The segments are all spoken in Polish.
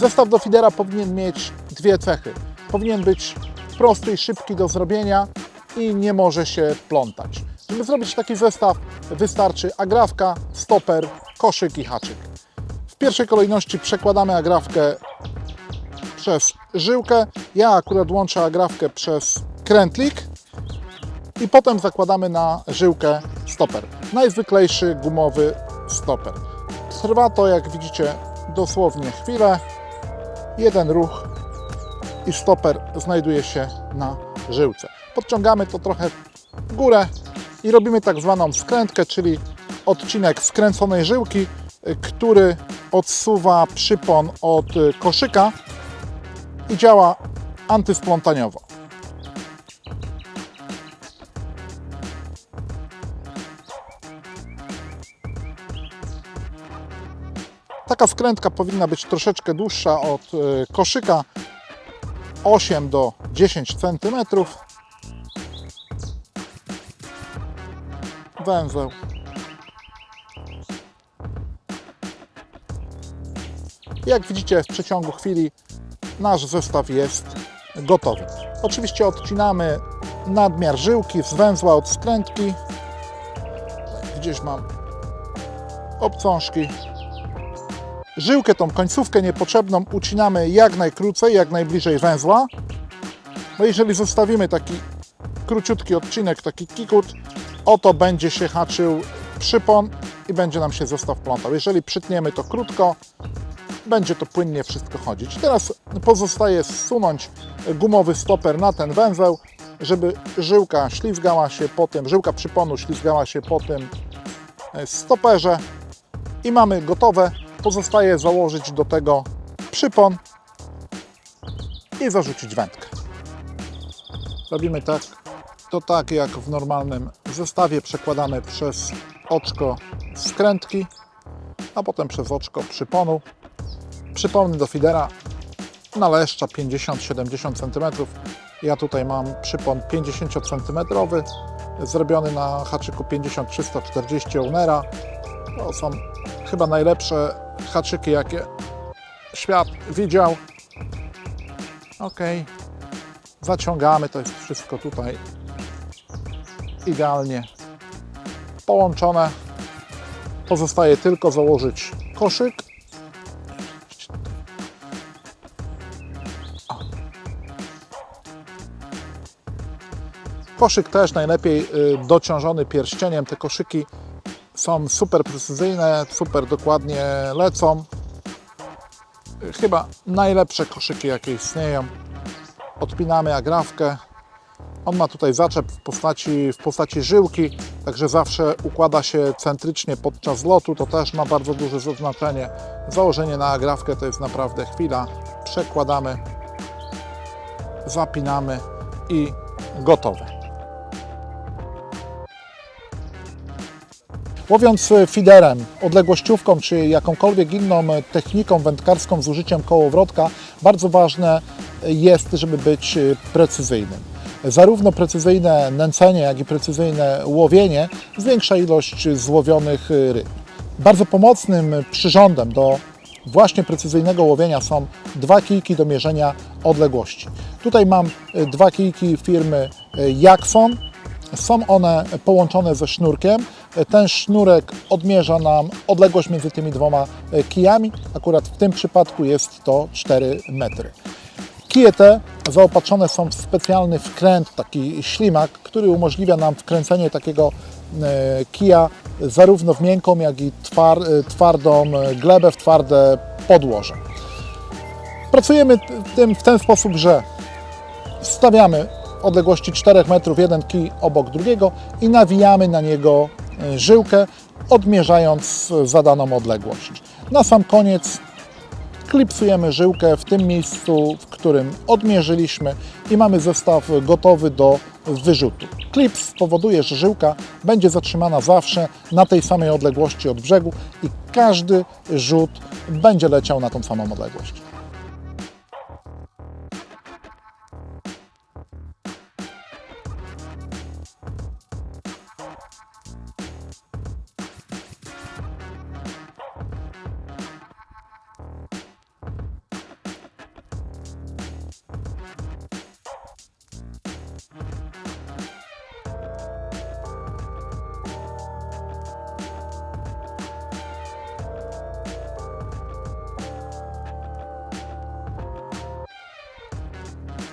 Zestaw do fidera powinien mieć dwie cechy. Powinien być prosty i szybki do zrobienia i nie może się plątać. Żeby zrobić taki zestaw wystarczy agrawka, stoper, koszyk i haczyk. W pierwszej kolejności przekładamy agrawkę przez żyłkę. Ja akurat łączę agrawkę przez krętlik i potem zakładamy na żyłkę stoper. Najzwyklejszy gumowy stoper. Trwa to, jak widzicie, dosłownie chwilę. Jeden ruch i stoper znajduje się na żyłce. Podciągamy to trochę w górę i robimy tak zwaną skrętkę, czyli odcinek skręconej żyłki, który odsuwa przypon od koszyka i działa antysplątaniowo. Taka skrętka powinna być troszeczkę dłuższa od y, koszyka 8 do 10 cm. Węzeł. Jak widzicie, w przeciągu chwili nasz zestaw jest gotowy. Oczywiście odcinamy nadmiar żyłki z węzła od skrętki. Gdzieś mam obcążki. Żyłkę, tą końcówkę niepotrzebną ucinamy jak najkrócej, jak najbliżej węzła. No jeżeli zostawimy taki króciutki odcinek, taki kikut, oto będzie się haczył przypon i będzie nam się zestaw plątał. Jeżeli przytniemy to krótko, będzie to płynnie wszystko chodzić. Teraz pozostaje zsunąć gumowy stoper na ten węzeł, żeby żyłka ślizgała się po tym, żyłka przyponu ślizgała się po tym e, stoperze i mamy gotowe. Pozostaje założyć do tego przypon i zarzucić wędkę. Robimy tak, to tak jak w normalnym zestawie przekładamy przez oczko skrętki, a potem przez oczko przyponu. Przypomnę do fidera na leszcza 50-70 cm. Ja tutaj mam przypon 50 cm zrobiony na haczyku 50-340 Ownera. To są chyba najlepsze haczyki, jakie świat widział. Ok, zaciągamy, to jest wszystko tutaj idealnie połączone. Pozostaje tylko założyć koszyk. Koszyk też najlepiej y, dociążony pierścieniem. Te koszyki są super precyzyjne, super dokładnie lecą. Chyba najlepsze koszyki, jakie istnieją. Odpinamy agrawkę. On ma tutaj zaczep w postaci, w postaci żyłki, także zawsze układa się centrycznie podczas lotu. To też ma bardzo duże znaczenie. Założenie na agrawkę to jest naprawdę chwila. Przekładamy, zapinamy i gotowe. Łowiąc fiderem, odległościówką czy jakąkolwiek inną techniką wędkarską z użyciem kołowrotka, bardzo ważne jest, żeby być precyzyjnym. Zarówno precyzyjne nęcenie, jak i precyzyjne łowienie zwiększa ilość złowionych ryb. Bardzo pomocnym przyrządem do właśnie precyzyjnego łowienia są dwa kijki do mierzenia odległości. Tutaj mam dwa kijki firmy Jackson. Są one połączone ze sznurkiem. Ten sznurek odmierza nam odległość między tymi dwoma kijami. Akurat w tym przypadku jest to 4 metry. Kije te zaopatrzone są w specjalny wkręt, taki ślimak, który umożliwia nam wkręcenie takiego e, kija zarówno w miękką, jak i twar, e, twardą glebę, w twarde podłoże. Pracujemy tym w ten sposób, że stawiamy odległości 4 metrów jeden kij obok drugiego i nawijamy na niego e, żyłkę, odmierzając zadaną odległość. Na sam koniec klipsujemy żyłkę w tym miejscu, w którym odmierzyliśmy i mamy zestaw gotowy do wyrzutu. Klips spowoduje, że żyłka będzie zatrzymana zawsze na tej samej odległości od brzegu i każdy rzut będzie leciał na tą samą odległość.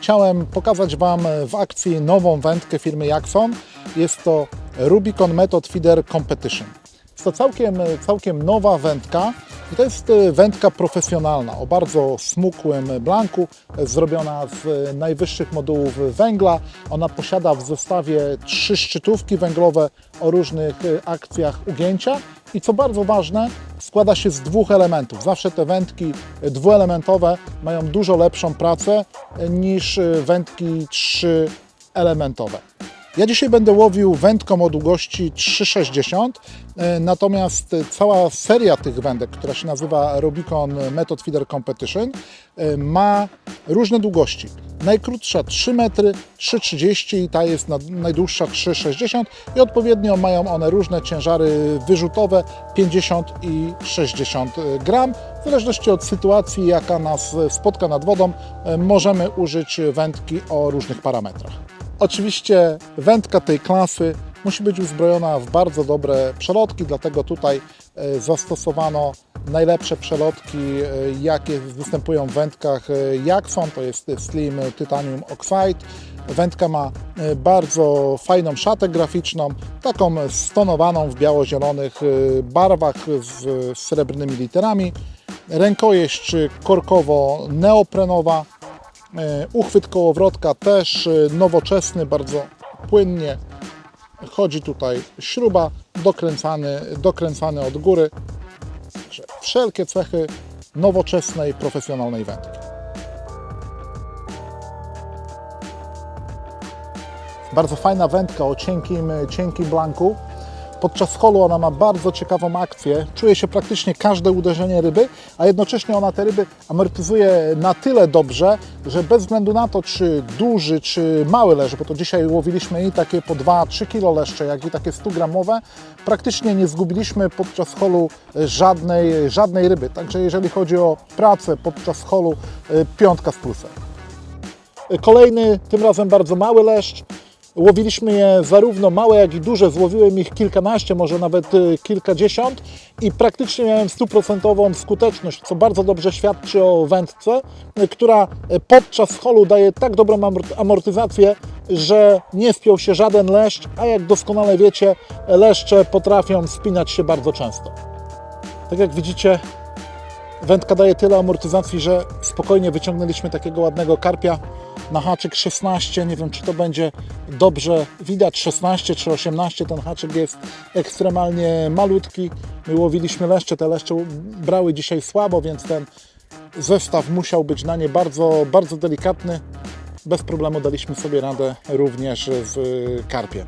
Chciałem pokazać Wam w akcji nową wędkę firmy Jackson. Jest to Rubicon Method Feeder Competition. Jest to całkiem, całkiem nowa wędka i to jest e, wędka profesjonalna o bardzo smukłym blanku, zrobiona z najwyższych modułów węgla. Ona posiada w zestawie trzy szczytówki węglowe o różnych e, akcjach ugięcia i co bardzo ważne, składa się z dwóch elementów. Zawsze te wędki dwuelementowe mają dużo lepszą pracę e, niż e, wędki trzyelementowe. Ja dzisiaj będę łowił wędką o długości 3,60, e, natomiast cała seria tych wędek, która się nazywa Rubicon Method Feeder Competition, e, ma różne długości. Najkrótsza 3 metry, 3,30 i ta jest na- najdłuższa 3,60 i odpowiednio mają one różne ciężary wyrzutowe 50 i 60 gram. W zależności od sytuacji, jaka nas spotka nad wodą, e, możemy użyć wędki o różnych parametrach. Oczywiście wędka tej klasy musi być uzbrojona w bardzo dobre przelotki, dlatego tutaj e, zastosowano najlepsze przelotki, e, jakie występują w wędkach e, Jackson, to jest Slim Titanium Oxide. Wędka ma bardzo fajną szatę graficzną, taką stonowaną w biało-zielonych barwach z srebrnymi literami. Rękojeść korkowo-neoprenowa, Uchwyt kołowrotka też e, nowoczesny, bardzo płynnie chodzi tutaj śruba, dokręcany, dokręcany od góry. Także Wszelkie cechy nowoczesnej, profesjonalnej wędki. Bardzo fajna wędka o cienkim, cienkim blanku. Podczas holu ona ma bardzo ciekawą akcję. Czuje się praktycznie każde uderzenie ryby, a jednocześnie ona te ryby amortyzuje na tyle dobrze, że bez względu na to, czy duży, czy mały leż, bo to dzisiaj łowiliśmy i takie po 2-3 kg leszcze, jak i takie 100 gramowe, praktycznie nie zgubiliśmy podczas holu żadnej, żadnej ryby. Także jeżeli chodzi o pracę podczas holu, y, piątka z plusem. Kolejny, tym razem bardzo mały leszcz. Łowiliśmy je zarówno małe, jak i duże. Złowiłem ich kilkanaście, może nawet y, kilkadziesiąt i praktycznie miałem stuprocentową skuteczność, co bardzo dobrze świadczy o wędce, y, która y, podczas holu daje tak dobrą amort- amortyzację, że nie spiął się żaden leszcz, a jak doskonale wiecie, leszcze potrafią spinać się bardzo często. Tak jak widzicie, Wędka daje tyle amortyzacji, że spokojnie wyciągnęliśmy takiego ładnego karpia na haczyk 16. Nie wiem, czy to będzie dobrze widać 16 czy 18. Ten haczyk jest ekstremalnie malutki. My łowiliśmy leszcze, te leszcze brały dzisiaj słabo, więc ten zestaw musiał być na nie bardzo, bardzo delikatny. Bez problemu daliśmy sobie radę również z karpiem.